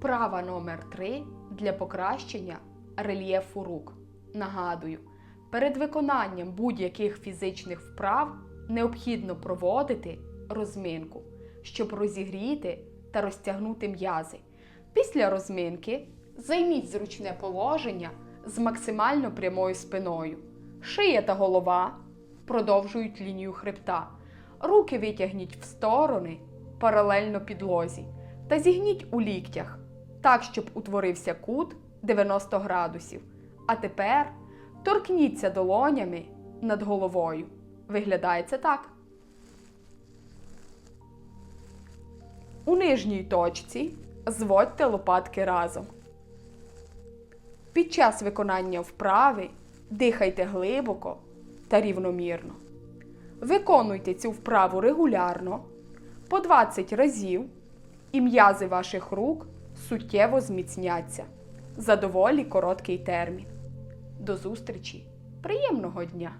Вправа номер 3 для покращення рельєфу рук. Нагадую, перед виконанням будь-яких фізичних вправ необхідно проводити розминку, щоб розігріти та розтягнути м'язи. Після розминки займіть зручне положення з максимально прямою спиною. Шия та голова продовжують лінію хребта. Руки витягніть в сторони паралельно підлозі та зігніть у ліктях, так, щоб утворився кут 90 градусів. А тепер торкніться долонями над головою. Виглядає це так. У нижній точці зводьте лопатки разом. Під час виконання вправи дихайте глибоко та рівномірно. Виконуйте цю вправу регулярно по 20 разів, і м'язи ваших рук суттєво зміцняться за доволі короткий термін. До зустрічі! Приємного дня!